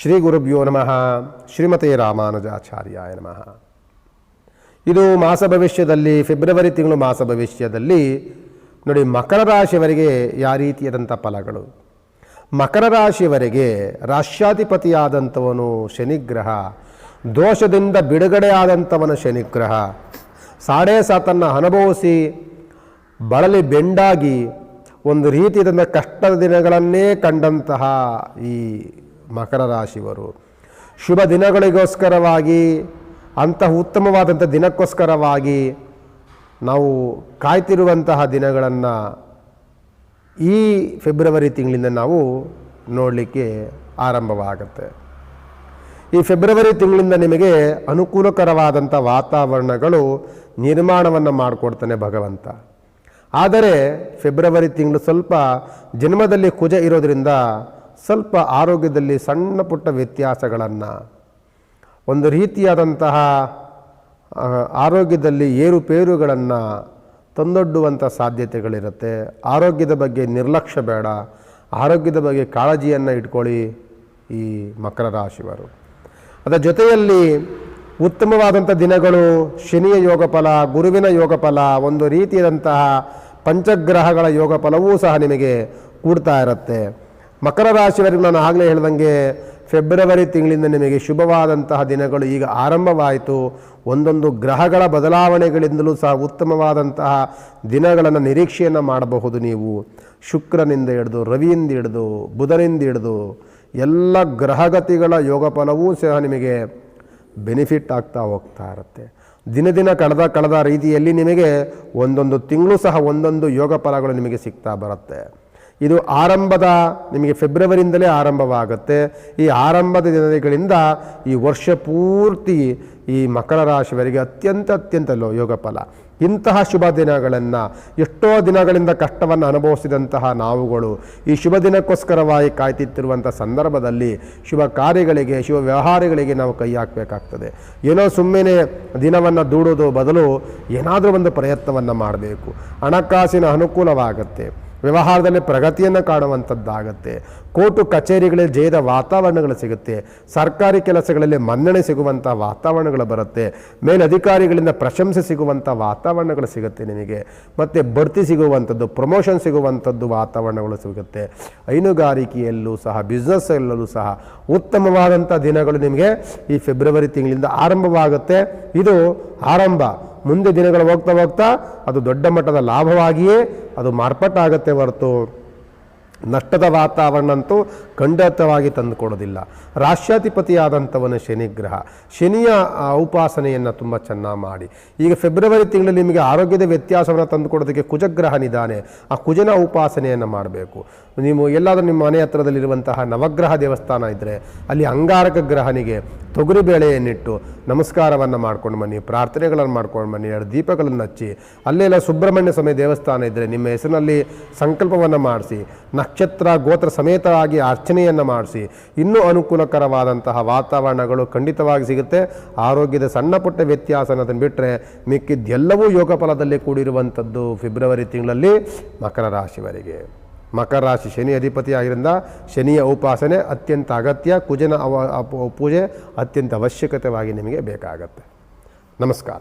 ಶ್ರೀ ಗುರುಭ್ಯೋ ನಮಃ ಶ್ರೀಮತಿ ರಾಮಾನುಜಾಚಾರ್ಯಾಯ ನಮಃ ಇದು ಮಾಸ ಭವಿಷ್ಯದಲ್ಲಿ ಫೆಬ್ರವರಿ ತಿಂಗಳು ಮಾಸ ಭವಿಷ್ಯದಲ್ಲಿ ನೋಡಿ, ಮಕರ ರಾಶಿಯವರಿಗೆ ಯಾವ ರೀತಿಯಾದಂಥ ಫಲಗಳು? ಮಕರ ರಾಶಿಯವರಿಗೆ ರಾಷ್ಟ್ರಾಧಿಪತಿಯಾದಂಥವನು ಶನಿಗ್ರಹ, ದೋಷದಿಂದ ಬಿಡುಗಡೆ ಆದಂಥವನ ಶನಿಗ್ರಹ. ಸಾಡೇ ಸಾತನ್ನು ಅನುಭವಿಸಿ, ಬಳಲಿ ಬೆಂಡಾಗಿ, ಒಂದು ರೀತಿಯಾದಂಥ ಕಷ್ಟದ ದಿನಗಳನ್ನೇ ಕಂಡಂತಹ ಈ ಮಕರ ರಾಶಿಯವರು. ಶುಭ ದಿನಗಳಿಗೋಸ್ಕರವಾಗಿ ಅಂತಹ ಉತ್ತಮವಾದಂಥ ದಿನಕ್ಕೋಸ್ಕರವಾಗಿ ನಾವು ಕಾಯ್ತಿರುವಂತಹ ದಿನಗಳನ್ನು ಈ ಫೆಬ್ರವರಿ ತಿಂಗಳಿಂದ ನಾವು ನೋಡಲಿಕ್ಕೆ ಆರಂಭವಾಗುತ್ತೆ. ಈ ಫೆಬ್ರವರಿ ತಿಂಗಳಿಂದ ನಿಮಗೆ ಅನುಕೂಲಕರವಾದಂಥ ವಾತಾವರಣಗಳು ನಿರ್ಮಾಣವನ್ನು ಮಾಡಿಕೊಡ್ತಾನೆ ಭಗವಂತ. ಆದರೆ, ಫೆಬ್ರವರಿ ತಿಂಗಳು ಸ್ವಲ್ಪ ಜನ್ಮದಲ್ಲಿ ಕುಜ ಇರೋದರಿಂದ ಸ್ವಲ್ಪ ಆರೋಗ್ಯದಲ್ಲಿ ಸಣ್ಣ ಪುಟ್ಟ ವ್ಯತ್ಯಾಸಗಳನ್ನು, ಒಂದು ರೀತಿಯಾದಂತಹ ಆರೋಗ್ಯದಲ್ಲಿ ಏರುಪೇರುಗಳನ್ನು ತಂದೊಡ್ಡುವಂಥ ಸಾಧ್ಯತೆಗಳಿರುತ್ತೆ. ಆರೋಗ್ಯದ ಬಗ್ಗೆ ನಿರ್ಲಕ್ಷ್ಯ ಬೇಡ. ಆರೋಗ್ಯದ ಬಗ್ಗೆ ಕಾಳಜಿಯನ್ನು ಇಟ್ಕೊಳ್ಳಿ ಈ ಮಕರ ರಾಶಿಯವರು. ಅದರ ಜೊತೆಯಲ್ಲಿ ಉತ್ತಮವಾದಂಥ ದಿನಗಳು, ಶನಿಯ ಯೋಗ ಫಲ, ಗುರುವಿನ ಯೋಗ ಫಲ, ಒಂದು ರೀತಿಯಾದಂತಹ ಪಂಚಗ್ರಹಗಳ ಯೋಗ ಫಲವೂ ಸಹ ನಿಮಗೆ ಕೂಡ್ತಾ ಇರುತ್ತೆ. ಮಕರ ರಾಶಿಯವರಿಗೆ ನಾನು ಆಗಲೇ ಹೇಳ್ದಂಗೆ ಫೆಬ್ರವರಿ ತಿಂಗಳಿಂದ ನಿಮಗೆ ಶುಭವಾದಂತಹ ದಿನಗಳು ಈಗ ಆರಂಭವಾಯಿತು. ಒಂದೊಂದು ಗ್ರಹಗಳ ಬದಲಾವಣೆಗಳಿಂದಲೂ ಸಹ ಉತ್ತಮವಾದಂತಹ ದಿನಗಳನ್ನು ನಿರೀಕ್ಷೆಯನ್ನು ಮಾಡಬಹುದು ನೀವು. ಶುಕ್ರನಿಂದ ಹಿಡಿದು ರವಿಯಿಂದ ಹಿಡಿದು ಬುಧನಿಂದ ಹಿಡಿದು ಎಲ್ಲ ಗ್ರಹಗತಿಗಳ ಯೋಗಫಲವೂ ಸಹ ನಿಮಗೆ ಬೆನಿಫಿಟ್ ಆಗ್ತಾ ಹೋಗ್ತಾ ಇರುತ್ತೆ. ದಿನ ದಿನ ಕಳೆದ ಕಳೆದ ರೀತಿಯಲ್ಲಿ ನಿಮಗೆ ಒಂದೊಂದು ತಿಂಗಳು ಸಹ ಒಂದೊಂದು ಯೋಗ ಫಲಗಳು ನಿಮಗೆ ಸಿಗ್ತಾ ಬರುತ್ತೆ. ಇದು ಆರಂಭದ, ನಿಮಗೆ ಫೆಬ್ರವರಿಯಿಂದಲೇ ಆರಂಭವಾಗುತ್ತೆ. ಈ ಆರಂಭದ ದಿನಗಳಿಂದ ಈ ವರ್ಷ ಪೂರ್ತಿ ಈ ಮಕರ ರಾಶಿಯವರಿಗೆ ಅತ್ಯಂತ ಅತ್ಯಂತ ಲೋ ಯೋಗ ಫಲ ಇಂತಹ ಶುಭ ದಿನಗಳನ್ನು, ಎಷ್ಟೋ ದಿನಗಳಿಂದ ಕಷ್ಟವನ್ನು ಅನುಭವಿಸಿದಂತಹ ನಾವುಗಳು, ಈ ಶುಭ ದಿನಕ್ಕೋಸ್ಕರವಾಗಿ ಕಾಯ್ತಿತ್ತಿರುವಂಥ ಸಂದರ್ಭದಲ್ಲಿ ಶುಭ ಕಾರ್ಯಗಳಿಗೆ, ಶುಭ ವ್ಯವಹಾರಗಳಿಗೆ ನಾವು ಕೈ ಹಾಕಬೇಕಾಗ್ತದೆ. ಏನೋ ಸುಮ್ಮನೆ ದಿನವನ್ನು ದೂಡೋದು ಬದಲು ಏನಾದರೂ ಒಂದು ಪ್ರಯತ್ನವನ್ನು ಮಾಡಬೇಕು. ಹಣಕಾಸಿನ ಅನುಕೂಲವಾಗುತ್ತೆ. ವ್ಯವಹಾರದಲ್ಲಿ ಪ್ರಗತಿಯನ್ನು ಕಾಣುವಂಥದ್ದಾಗತ್ತೆ. ಕೋರ್ಟು ಕಚೇರಿಗಳಲ್ಲಿ ಜಯದ ವಾತಾವರಣಗಳು ಸಿಗುತ್ತೆ. ಸರ್ಕಾರಿ ಕೆಲಸಗಳಲ್ಲಿ ಮನ್ನಣೆ ಸಿಗುವಂಥ ವಾತಾವರಣಗಳು ಬರುತ್ತೆ. ಮೇಲಧಿಕಾರಿಗಳಿಂದ ಪ್ರಶಂಸೆ ಸಿಗುವಂಥ ವಾತಾವರಣಗಳು ಸಿಗುತ್ತೆ ನಿಮಗೆ. ಮತ್ತು ಬಡ್ತಿ ಸಿಗುವಂಥದ್ದು, ಪ್ರಮೋಷನ್ ಸಿಗುವಂಥದ್ದು ವಾತಾವರಣಗಳು ಸಿಗುತ್ತೆ. ಹೈನುಗಾರಿಕೆಯಲ್ಲೂ ಸಹ ಬಿಸ್ನೆಸ್ಸಲ್ಲೂ ಸಹ ಉತ್ತಮವಾದಂಥ ದಿನಗಳು ನಿಮಗೆ ಈ ಫೆಬ್ರವರಿ ತಿಂಗಳಿಂದ ಆರಂಭವಾಗುತ್ತೆ. ಇದು ಆರಂಭ. ಮುಂದೆ ದಿನಗಳು ಹೋಗ್ತಾ ಹೋಗ್ತಾ ಅದು ದೊಡ್ಡ ಮಟ್ಟದ ಲಾಭವಾಗಿಯೇ ಅದು ಮಾರ್ಪಟ್ಟಾಗತ್ತೆ ಹೊರತು. ನಷ್ಟದ ವಾತಾವರಣ ಅಂತೂ ಖಂಡಿತವಾಗಿ ತಂದುಕೊಡೋದಿಲ್ಲ ರಾಷ್ಟ್ರಾಧಿಪತಿಯಾದಂಥವನ ಶನಿಗ್ರಹ. ಶನಿಯ ಉಪಾಸನೆಯನ್ನು ತುಂಬ ಚೆನ್ನಾಗಿ ಮಾಡಿ. ಈಗ ಫೆಬ್ರವರಿ ತಿಂಗಳಲ್ಲಿ ನಿಮಗೆ ಆರೋಗ್ಯದ ವ್ಯತ್ಯಾಸವನ್ನು ತಂದುಕೊಡೋದಕ್ಕೆ ನಿಧಾನೆ. ಆ ಕುಜನ ಉಪಾಸನೆಯನ್ನು ಮಾಡಬೇಕು. ನೀವು ಎಲ್ಲಾದರೂ ನಿಮ್ಮ ಮನೆ ಹತ್ರದಲ್ಲಿರುವಂತಹ ನವಗ್ರಹ ದೇವಸ್ಥಾನ ಇದ್ದರೆ ಅಲ್ಲಿ ಅಂಗಾರಕ ಗ್ರಹನಿಗೆ ತೊಗರಿ ಬೇಳೆಯನ್ನಿಟ್ಟು ನಮಸ್ಕಾರವನ್ನು ಮಾಡ್ಕೊಂಡು ಬನ್ನಿ, ಪ್ರಾರ್ಥನೆಗಳನ್ನು ಮಾಡ್ಕೊಂಡು ಬನ್ನಿ, ಎರಡು ದೀಪಗಳನ್ನು ಹಚ್ಚಿ, ಅಲ್ಲೆಲ್ಲ ಸುಬ್ರಹ್ಮಣ್ಯ ಸ್ವಾಮಿ ದೇವಸ್ಥಾನ ಇದ್ದರೆ ನಿಮ್ಮ ಹೆಸರಿನಲ್ಲಿ ಸಂಕಲ್ಪವನ್ನು ಮಾಡಿಸಿ, ನಕ್ಷತ್ರ, ಗೋತ್ರ ಸಮೇತವಾಗಿ ಅರ್ಚನೆಯನ್ನು ಮಾಡಿಸಿ, ಇನ್ನೂ ಅನುಕೂಲಕರವಾದಂತಹ ವಾತಾವರಣಗಳು ಖಂಡಿತವಾಗಿ ಸಿಗುತ್ತೆ. ಆರೋಗ್ಯದ ಸಣ್ಣ ಪುಟ್ಟ ವ್ಯತ್ಯಾಸ ಅನ್ನೋದನ್ನು ಬಿಟ್ಟರೆ ಮಿಕ್ಕಿದ್ದೆಲ್ಲವೂ ಯೋಗ ಫಲದಲ್ಲಿ ಕೂಡಿರುವಂಥದ್ದು ಫೆಬ್ರವರಿ ತಿಂಗಳಲ್ಲಿ ಮಕರ ರಾಶಿವರೆಗೆ. ಮಕರ ರಾಶಿ ಶನಿ ಅಧಿಪತಿ ಆಗಿರಿಂದ ಶನಿಯ ಉಪಾಸನೆ ಅತ್ಯಂತ ಅಗತ್ಯ, ಕುಜನ ಅವ ಪೂಜೆ ಅತ್ಯಂತ ಅವಶ್ಯಕತೆವಾಗಿ ನಿಮಗೆ ಬೇಕಾಗತ್ತೆ. ನಮಸ್ಕಾರ.